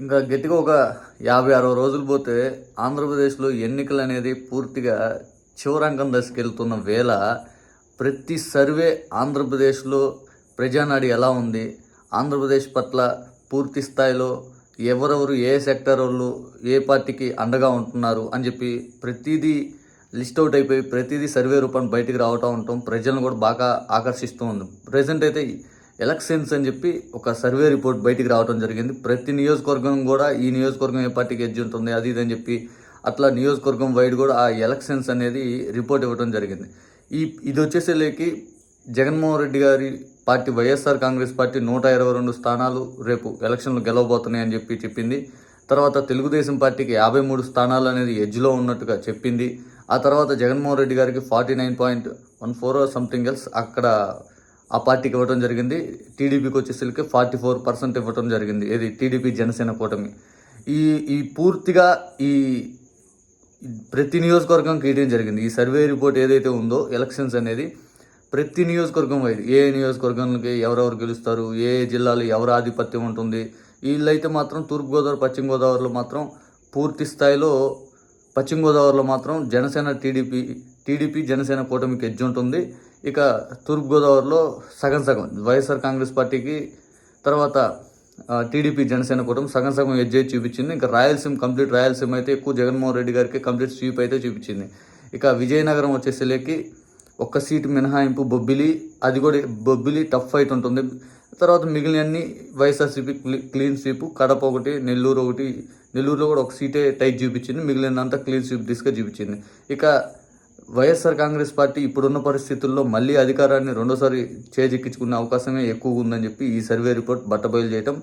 ఇంకా గట్టిగా ఒక యాభై అరవై రోజులు పోతే ఆంధ్రప్రదేశ్లో ఎన్నికలు అనేది పూర్తిగా చివరంగం దశకెళ్తున్న వేళ ప్రతి సర్వే ఆంధ్రప్రదేశ్లో ప్రజానాడి ఎలా ఉంది? ఆంధ్రప్రదేశ్ పట్ల పూర్తి స్థాయిలో ఎవరెవరు ఏ సెక్టర్ వాళ్ళు ఏ పార్టీకి అండగా ఉంటున్నారు అని చెప్పి ప్రతిదీ లిస్ట్ అవుట్ అయిపోయి ప్రతిదీ సర్వే రూపాన్ని బయటికి రావటం ఉండటం ప్రజలను కూడా బాగా ఆకర్షిస్తూ ఉంది. ప్రజెంట్ అయితే ఎలక్షన్స్ అని చెప్పి ఒక సర్వే రిపోర్ట్ బయటికి రావడం జరిగింది. ప్రతి నియోజకవర్గం కూడా ఈ నియోజకవర్గం ఏ పార్టీకి ఎడ్జ్ ఉంటుంది అది ఇది అని చెప్పి అట్లా నియోజకవర్గం వైడ్ కూడా ఆ ఎలక్షన్స్ అనేది రిపోర్ట్ ఇవ్వడం జరిగింది. ఈ ఇది వచ్చేసేలేకి జగన్మోహన్ రెడ్డి గారి పార్టీ వైఎస్ఆర్ కాంగ్రెస్ పార్టీ నూట ఇరవై రెండు స్థానాలు రేపు ఎలక్షన్లు గెలవబోతున్నాయని చెప్పి చెప్పింది. తర్వాత తెలుగుదేశం పార్టీకి యాభై మూడు స్థానాలు అనేది ఎడ్జ్లో ఉన్నట్టుగా చెప్పింది. ఆ తర్వాత జగన్మోహన్ రెడ్డి గారికి forty nine point one four something else అక్కడ ఆ పార్టీకి ఇవ్వడం జరిగింది. టీడీపీకి వచ్చేసరికి ఫార్టీ ఫోర్ పర్సెంట్ ఇవ్వడం జరిగింది. ఇది టీడీపీ జనసేన కూటమి. ఈ ఈ పూర్తిగా ఈ ప్రతి నియోజకవర్గంకి ఇవ్వడం జరిగింది. ఈ సర్వే రిపోర్ట్ ఏదైతే ఉందో ఎలక్షన్స్ అనేది ప్రతి నియోజకవర్గం వైదు ఏ నియోజకవర్గానికి ఎవరెవరు గెలుస్తారు ఏ జిల్లాలో ఎవరు ఆధిపత్యం ఉంటుంది వీళ్ళైతే మాత్రం తూర్పుగోదావరి పశ్చిమ గోదావరిలో మాత్రం పూర్తి స్థాయిలో పశ్చిమ గోదావరిలో మాత్రం జనసేన టీడీపీ టీడీపీ జనసేన కూటమికి ఎజ్జుంటుంది ఉంటుంది ఇక తూర్పుగోదావరిలో సగం సగం వైఎస్ఆర్ కాంగ్రెస్ పార్టీకి తర్వాత టీడీపీ జనసేన కూటమి సగం సగం ఎడ్జ్ చూపించింది. ఇంకా రాయలసీమ కంప్లీట్ రాయలసీమ అయితే ఎక్కువ జగన్మోహన్ రెడ్డి గారికి కంప్లీట్ స్వీప్ అయితే చూపించింది. ఇక విజయనగరం వచ్చేసరికి ఒక్క సీటు మినహాయింపు బొబ్బిలి అది కూడా బొబ్బిలి టఫ్ ఫైట్ ఉంటుంది. తర్వాత మిగిలినన్ని వైఎస్ఆర్సీపీ క్లీ క్లీన్ స్వీప్ కడప ఒకటి నెల్లూరు ఒకటి. నెల్లూరులో కూడా ఒక సీటే టైట్ చూపించింది మిగిలినంతా క్లీన్ స్వీప్ దిశగా చూపించింది. ఇక వైఎస్ఆర్ కాంగ్రెస్ పార్టీ ఇప్పుడున్న పరిస్థితుల్లో మళ్ళీ అధికారాన్ని రెండోసారి చేజిక్కించుకునే అవకాశమే ఎక్కువగా ఉందని చెప్పి ఈ సర్వే రిపోర్ట్ బట్టబయలు చేయటం.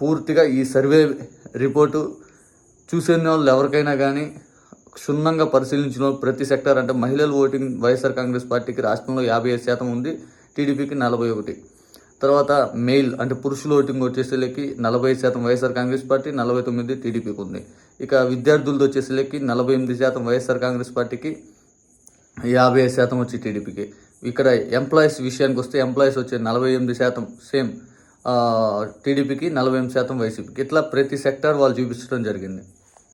పూర్తిగా ఈ సర్వే రిపోర్టు చూసే వాళ్ళు ఎవరికైనా కానీ క్షుణ్ణంగా పరిశీలించిన ప్రతి సెక్టర్ అంటే మహిళల ఓటింగ్ వైఎస్ఆర్ కాంగ్రెస్ పార్టీకి రాష్ట్రంలో యాభై ఐదు శాతం ఉంది టీడీపీకి నలభై ఒకటి. తర్వాత మెయిల్ అంటే పురుషుల ఓటింగ్ వచ్చేసేలకి నలభై శాతం వైఎస్ఆర్ కాంగ్రెస్ పార్టీ నలభై తొమ్మిది టీడీపీకి ఉంది. ఇక విద్యార్థులతో వచ్చేసేలకి నలభై ఎనిమిది శాతం వైఎస్ఆర్ కాంగ్రెస్ పార్టీకి యాభై ఐదు శాతం వచ్చి టీడీపీకి. ఇక్కడ ఎంప్లాయీస్ విషయానికి వస్తే ఎంప్లాయీస్ వచ్చే నలభై ఎనిమిది శాతం సేమ్ టీడీపీకి నలభై ఎనిమిది శాతం వైసీపీకి. ఇట్లా ప్రతి సెక్టార్ వాళ్ళు చూపించడం జరిగింది.